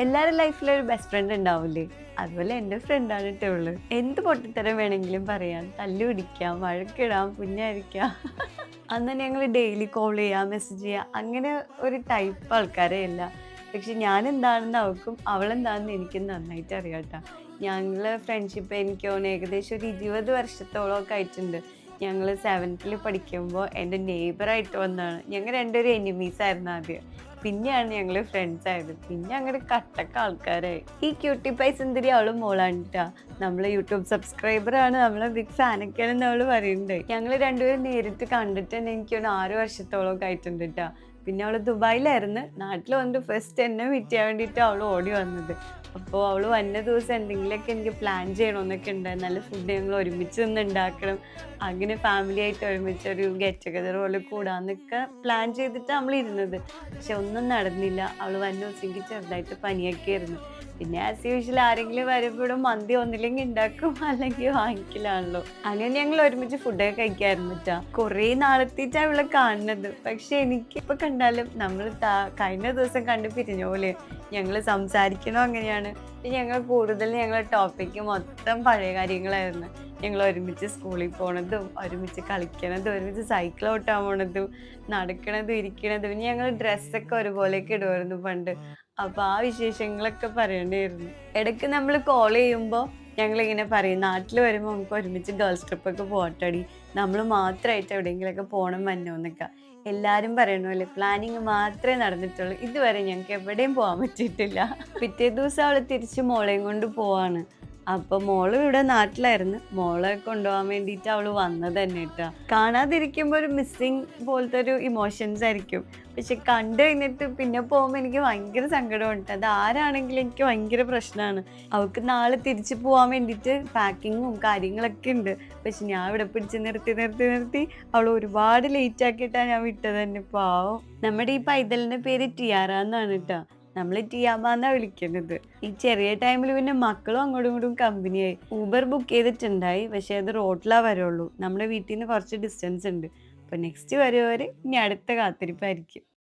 എല്ലാവരുടെ ലൈഫിലും ഒരു ബെസ്റ്റ് ഫ്രണ്ട് ഉണ്ടാവില്ലേ അതുപോലെ എന്റെ ഫ്രണ്ടാണ് ഉള്ളു. എന്ത് പൊട്ടിത്തരം വേണമെങ്കിലും പറയാം. തല്ലു പിടിക്കാം വഴക്കിടാം പുഞ്ഞായിരിക്കാം. അന്ന് ഞങ്ങൾ ഡെയിലി കോൾ ചെയ്യാം മെസ്സേജ് ചെയ്യാം. അങ്ങനെ ഒരു ടൈപ്പ് ആൾക്കാരെ അല്ല. പക്ഷെ ഞാൻ എന്താണെന്ന് അവൾക്കും അവളെന്താണെന്ന് എനിക്ക് നന്നായിട്ട് അറിയാം ഞങ്ങൾ ഫ്രണ്ട്ഷിപ്പ് എനിക്ക് തോന്നുന്നു ഏകദേശം ഒരു ഇരുപത് വർഷത്തോളമൊക്കെ ആയിട്ടുണ്ട്. ഞങ്ങൾ സെവൻത്തിൽ പഠിക്കുമ്പോൾ എന്റെ നെയ്ബറായിട്ട് വന്നതാണ് ഞങ്ങൾ രണ്ടുപേരും എനിമീസ് ആയിരുന്നു ആദ്യം. പിന്നെയാണ് ഞങ്ങൾ ഫ്രണ്ട്സ് ആയത്. പിന്നെ അങ്ങോട്ട് കട്ടക്ക ആൾക്കാരായി. ഈ ക്യൂട്ടി പൈ സുന്ദരി അവൾ മോളാണ് നമ്മളെ യൂട്യൂബ് സബ്സ്ക്രൈബർ ആണ്. നമ്മളെ ബിഗ് ഫാനൊക്കെയാണെന്ന് അവൾ പറയുന്നുണ്ട് ഞങ്ങൾ രണ്ടുപേരും നേരിട്ട് കണ്ടിട്ട് തന്നെ എനിക്ക് ഒരു ആറ് വർഷത്തോളം ആയിട്ടുണ്ട് കേട്ടോ പിന്നെ അവൾ ദുബായിലായിരുന്നു. നാട്ടിൽ വന്നിട്ട് ഫസ്റ്റ് എന്നെ മീറ്റ് ചെയ്യാൻ വേണ്ടിയിട്ട് അവൾ ഓടി വന്നത്. അപ്പോൾ അവൾ വന്ന ദിവസം എന്തെങ്കിലുമൊക്കെ എനിക്ക് പ്ലാൻ ചെയ്യണമെന്നൊക്കെ ഉണ്ട് നല്ല ഫുഡ് ഞങ്ങൾ ഒരുമിച്ച് നിന്ന് ഉണ്ടാക്കണം. അങ്ങനെ ഫാമിലി ആയിട്ട് ഒരുമിച്ച് ഒരു ഗെറ്റ് ടുഗദർ പോലെ കൂടാന്നൊക്കെ പ്ലാൻ ചെയ്തിട്ട് നമ്മൾ ഇരുന്നത്. പക്ഷെ ഒന്നും നടന്നില്ല. അവൾ വന്ന ദിവസം എനിക്ക് ചെറുതായിട്ട് പനിയൊക്കെ ആയിരുന്നു. പിന്നെ ആസ് യൂഷ്വൽ ആരെങ്കിലും വരുമ്പോഴും മന്തി ഒന്നില്ലെങ്കിൽ ഉണ്ടാക്കും അല്ലെങ്കിൽ വാങ്ങിക്കലാണല്ലോ. അങ്ങനെ ഞങ്ങൾ ഒരുമിച്ച് ഫുഡൊക്കെ കഴിക്കായിരുന്നു കേട്ടോ കുറേ നാളെത്തിയിട്ടാണ് ഇവിടെ കാണുന്നത്. പക്ഷെ എനിക്ക് ഇപ്പൊ കണ്ടാലും നമ്മൾ കഴിഞ്ഞ ദിവസം കണ്ട് പിരിഞ്ഞ പോലെ ഞങ്ങൾ സംസാരിക്കണോ അങ്ങനെയാണ്. ഞങ്ങൾ കൂടുതൽ ഞങ്ങളുടെ ടോപ്പിക്ക് മൊത്തം പഴയ കാര്യങ്ങളായിരുന്നു. ഞങ്ങൾ ഒരുമിച്ച് സ്കൂളിൽ പോണതും ഒരുമിച്ച് കളിക്കണതും ഒരുമിച്ച് സൈക്കിൾ ഓട്ടാൻ പോണതും നടക്കണതും ഇരിക്കണതും പിന്നെ ഞങ്ങൾ ഡ്രസ്സൊക്കെ ഒരുപോലെയൊക്കെ ഇടുമായിരുന്നു പണ്ട്. അപ്പൊ ആ വിശേഷങ്ങളൊക്കെ പറയേണ്ടിയിരുന്നു. ഇടയ്ക്ക് നമ്മൾ കോൾ ചെയ്യുമ്പോൾ ഞങ്ങൾ ഇങ്ങനെ പറയും നാട്ടിൽ വരുമ്പോൾ നമുക്ക് ഒരുമിച്ച് ഗേൾസ് ട്രിപ്പൊക്കെ പോട്ടടി. നമ്മൾ മാത്രമായിട്ട് എവിടെയെങ്കിലുമൊക്കെ പോകണം വന്നോന്നൊക്കെ എല്ലാവരും പറയണ പ്ലാനിങ് മാത്രമേ നടന്നിട്ടുള്ളൂ. ഇതുവരെ ഞങ്ങൾക്ക് എവിടെയും പോകാൻ പറ്റിയിട്ടില്ല. പിറ്റേ ദിവസം അവൾ തിരിച്ച് മോളെയും കൊണ്ട് പോവാണ്. അപ്പൊ മോൾ ഇവിടെ നാട്ടിലായിരുന്നു. മോളെ കൊണ്ടുപോകാൻ വേണ്ടിയിട്ട് അവൾ വന്നത് തന്നെ കേട്ടോ. കാണാതിരിക്കുമ്പോൾ ഒരു മിസ്സിങ് പോലത്തെ ഒരു ഇമോഷൻസ് ആയിരിക്കും. പക്ഷെ കണ്ടു കഴിഞ്ഞിട്ട് പിന്നെ പോകുമ്പോൾ എനിക്ക് ഭയങ്കര സങ്കടമുണ്ട് അത് ആരാണെങ്കിലും എനിക്ക് ഭയങ്കര പ്രശ്നമാണ്. അവൾക്ക് നാളെ തിരിച്ചു പോകാൻ വേണ്ടിയിട്ട് പാക്കിങ്ങും കാര്യങ്ങളൊക്കെ ഉണ്ട്. പക്ഷെ ഞാൻ ഇവിടെ പിടിച്ച് നിർത്തി നിർത്തി നിർത്തി അവൾ ഒരുപാട് ലേറ്റ് ആക്കിയിട്ടാണ് ഞാൻ വിട്ടത് തന്നെ. പാവം. നമ്മുടെ ഈ പൈതലിന്റെ പേര് ടിയാറ എന്നാണ് കേട്ടോ. നമ്മൾ ടിയാബാന്നാ വിളിക്കുന്നത്. ഈ ചെറിയ ടൈമിൽ പിന്നെ മക്കളും അങ്ങോട്ടും ഇങ്ങോട്ടും കമ്പനിയായി ഊബർ ബുക്ക് ചെയ്തിട്ടുണ്ടായി പക്ഷെ അത് റോഡിലാ വരുള്ളൂ. നമ്മുടെ വീട്ടിൽ നിന്ന് കുറച്ച് ഡിസ്റ്റൻസ് ഉണ്ട്. അപ്പൊ നെക്സ്റ്റ് വരുവരെ ഇനി അടുത്ത കാത്തിരിപ്പായിരിക്കും.